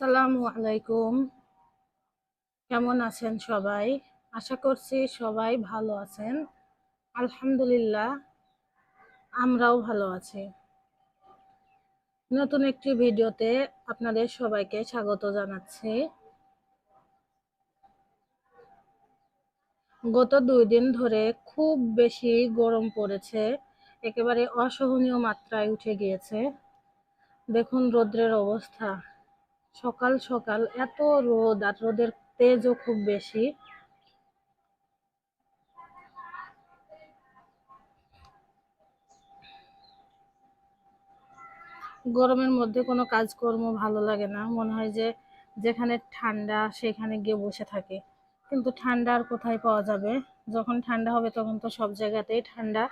আসসালামু আলাইকুম কেমন আছেন সবাই? আশা করছি সবাই ভালো আছেন। আলহামদুলিল্লাহ, আমরাও ভালো আছি। নতুন একটি ভিডিওতে আপনাদের সবাইকে স্বাগত জানাচ্ছি। গত দুই দিন ধরে খুব বেশি গরম পড়েছে, একেবারে অসহনীয় মাত্রায় উঠে গিয়েছে। দেখুন রৌদ্রের অবস্থা। সকাল সকাল এত রোদ আর রোদের তেজও খুব বেশি। গরমের মধ্যে কোনো কাজকর্ম ভালো লাগে না। মনে হয় যে যেখানে ঠান্ডা সেখানে গিয়ে বসে থাকে। কিন্তু ঠান্ডা আর কোথায় পাওয়া যাবে? যখন ঠান্ডা হবে তখন তো সব জায়গাতেই ঠান্ডা।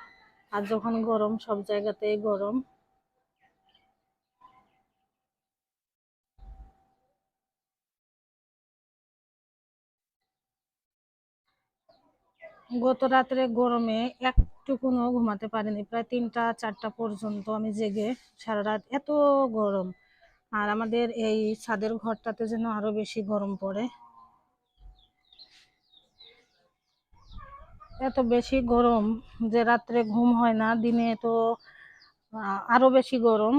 আর যখন গরম সব জায়গাতেই গরম। গত রাত্রে গরমে একটুকুনও ঘুমাতে পারিনি। প্রায় তিনটা, চারটা পর্যন্ত আমি জেগে সারা রাত এত গরম। আর আমাদের এই ছাদের ঘরটাতে যেন আরও বেশি গরম পড়ে। এত বেশি গরম যে রাত্রে ঘুম হয় না, দিনে তো আরও বেশি গরম।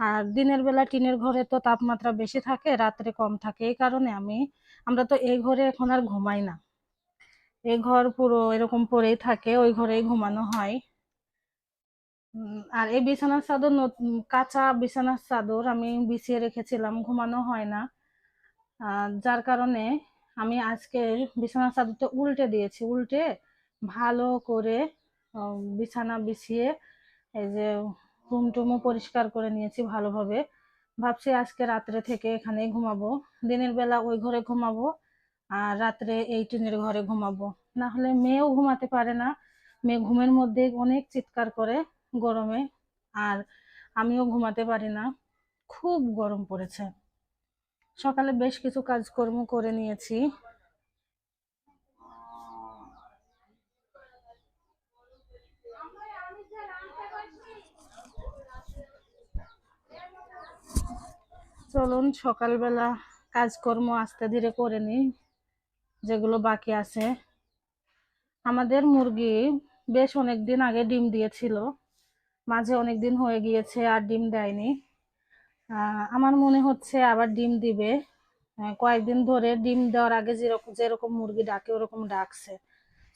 আর দিনের বেলা টিনের ঘরে তো তাপমাত্রা বেশি থাকে, রাত্রে কম থাকে। এই কারণে আমি, আমরা তো এই ঘরে এখন আর ঘুমাই না। এই ঘর পুরো এরকম পরেই থাকে, ওই ঘরেই ঘুমানো হয়। আর এই বিছানার চাদর কাঁচা বিছানার চাদর আমি বিছিয়ে রেখেছিলাম, ঘুমানো হয় না। যার কারণে আমি আজকে বিছানার চাদরটা উল্টে দিয়েছি, উল্টে ভালো করে বিছানা বিছিয়ে এই যে রুম টুমও পরিষ্কার করে নিয়েছি ভালোভাবে। ভাবছি আজকে রাত্রে থেকে এখানেই ঘুমাবো। দিনের বেলা ওই ঘরে ঘুমাবো। আর রাত্রে এই টিনের ঘরে ঘুমাবো। না হলে মেয়েও ঘুমাতে পারে না। মেয়ে ঘুমের মধ্যে অনেক চিৎকার করে গরমে, আর আমিও ঘুমাতে পারি না। খুব গরম পড়েছে। সকালে বেশ কিছু কাজকর্ম করে নিয়েছি। চলুন, সকালবেলা কাজকর্ম আস্তে ধীরে করে নিই। যেগুলো বাকি আছে। আমাদের মুরগি বেশ অনেক দিন আগে ডিম দিয়েছিল। মাঝে অনেক দিন হয়ে গিয়েছে, আর ডিম দেয়নি। আমার মনে হচ্ছে আবার ডিম দিবে। কয়েকদিন ধরে ডিম দেওয়ার আগে যেরকম যেরকম মুরগি ডাকে, ওরকম ডাকছে।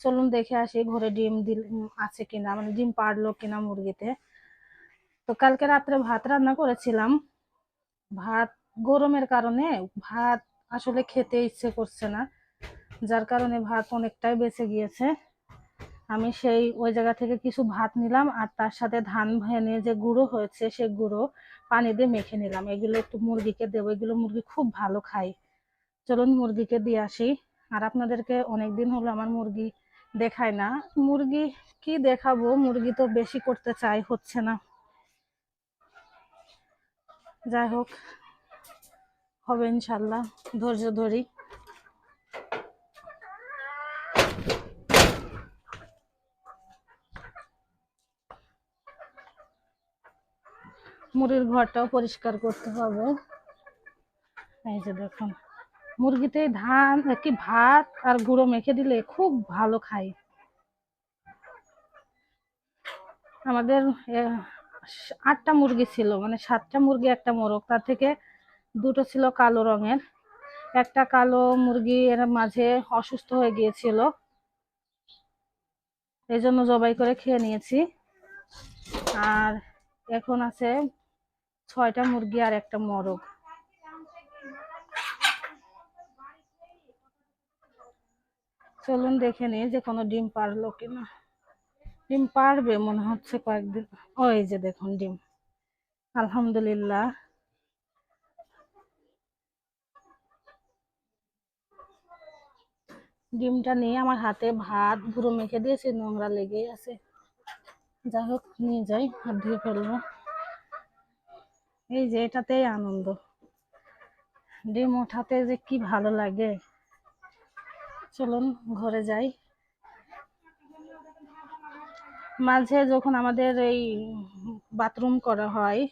চলুন দেখে আসি ঘরে ডিম দিল আছে কিনা মানে ডিম পারল কিনা মুরগিতে। তো কালকে রাত্রে ভাত রান্না করেছিলাম। ভাত গরমের কারণে ভাত আসলে খেতে ইচ্ছে করছে না। যার কারণে ভাত অনেকটাই বেঁচে গিয়েছে। আমি সেই ওই জায়গা থেকে কিছু ভাত নিলাম আর তার সাথে ধান ভেঙে যে গুঁড়ো হয়েছে সে গুঁড়ো পানি দিয়ে মেখে নিলাম। এগুলো একটু মুরগিকে দেবো, এগুলো মুরগি খুব ভালো খায়। চলুন মুরগিকে দিয়ে আসি। আর আপনাদেরকে অনেক দিন হলো আমার মুরগি দেখায় না। মুরগি কি দেখাবো? মুরগি তো বেশি করতে চাই হচ্ছে না। যাই হোক, হবে ইনশাল্লাহ, ধৈর্য ধরি। মুরগির ঘরটাও পরিষ্কার করতে হবে। এই যে দেখুন, মুরগিতে ধান কি ভাত আর গুঁড়ো মেখে দিলে খুব ভালো খায়। আমাদের আটটা মুরগি ছিল মানে সাতটা মুরগি, একটা মোরগ। তার থেকে দুটো ছিল কালো রঙের। একটা কালো মুরগি এর মাঝে অসুস্থ হয়ে গিয়েছিল। এই জন্য জবাই করে খেয়ে নিয়েছি। আর এখন আছে ছয়টা মুরগি আর একটা মোরগ। চলুন দেখে নিই যে কোনো ডিম পারল কিনা। ডিম পারবে মনে হচ্ছে কয়েকদিন। ওই যে দেখুন ডিম। আলহামদুলিল্লাহ। ডিমটা নিয়ে আমার হাতে ভাত, গুঁড়ো মেখে দিয়েছি, নোংরা লেগেই আছে। যাই হোক, নিয়ে যাই, হাত ধুয়ে ফেলব। এই যে এটাতেই আনন্দ। ডিম ওঠাতে যে কি ভালো লাগে। চলুন ঘরে যাই। মাঝে যখন আমাদের এই বাথরুম করা হয়,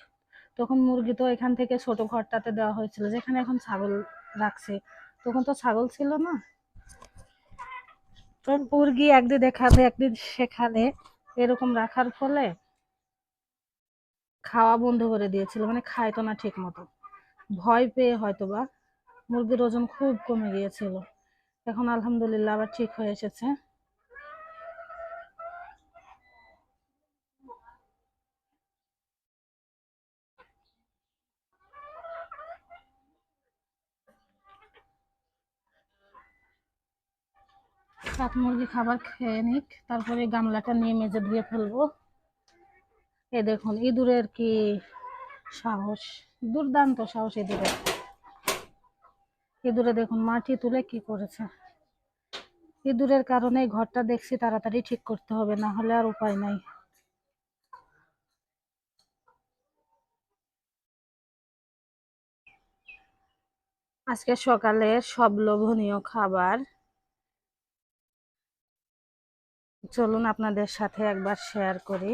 তখন মুরগি তো এখান থেকে ছোট ঘরটাতে দেওয়া হয়েছিল, যেখানে এখন ছাগল রাখছে। তখন তো ছাগল ছিল না। মুরগি একদিন দেখাতে একদিন সেখানে এরকম রাখার ফলে খাওয়া বন্ধ করে দিয়েছিল মানে খাইতো না ঠিক মতো ভয় পেয়ে হয়তো বা মুরগির ওজন খুব কমে গিয়েছিল। এখন আলহামদুলিল্লাহ আবার ঠিক হয়ে এসেছে। সাত মুরগি খাবার খেয়ে নিক, তারপরে গামলাটা নিয়ে মেজে ধুয়ে ফেলব। এ দেখুন, ইঁদুরের কি সাহস, দুর্দান্ত সাহস ইঁদুরের। ইঁদুরে দেখুন, মাটি তুলে কি করেছে। ইঁদুরের কারণে ঘরটা দেখছি তাড়াতাড়ি ঠিক করতে হবে, না হলে আর উপায় নাই। আজকে সকালে সব লোভনীয় খাবার। চলুন আপনাদের সাথে একবার শেয়ার করি।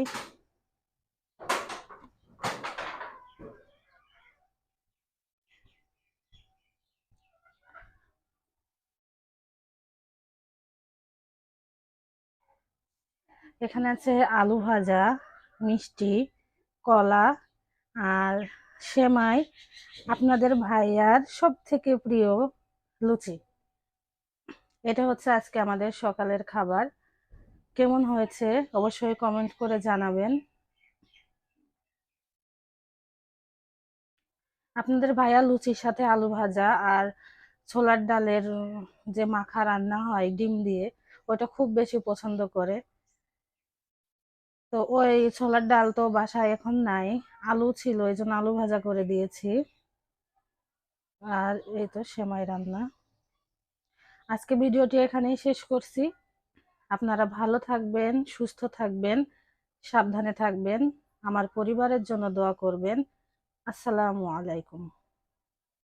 এখানে আছে আলু ভাজা, মিষ্টি, কলা আর সেমাই। আপনাদের ভাইয়ার সব থেকে প্রিয় লুচি। এটা হচ্ছে আজকে আমাদের সকালের খাবার। কেমন হয়েছে অবশ্যই কমেন্ট করে জানাবেন। আপনাদের ভাইয়া লুচির সাথে আলু ভাজা আর ছোলার ডালের যে মাখা রান্না হয়, ডিম দিয়ে, ওটা খুব বেশি পছন্দ করে। তো ওই ছোলার ডাল তো বাসায় এখন নাই, আলু ছিল, এই জন্য আলু ভাজা করে দিয়েছি। আর এই তো সেমাই রান্না। আজকে ভিডিওটি এখানেই শেষ করছি। আপনারা ভালো থাকবেন, সুস্থ থাকবেন, সাবধানে থাকবেন, আমার পরিবারের জন্য দোয়া করবেন। আসসালামু আলাইকুম।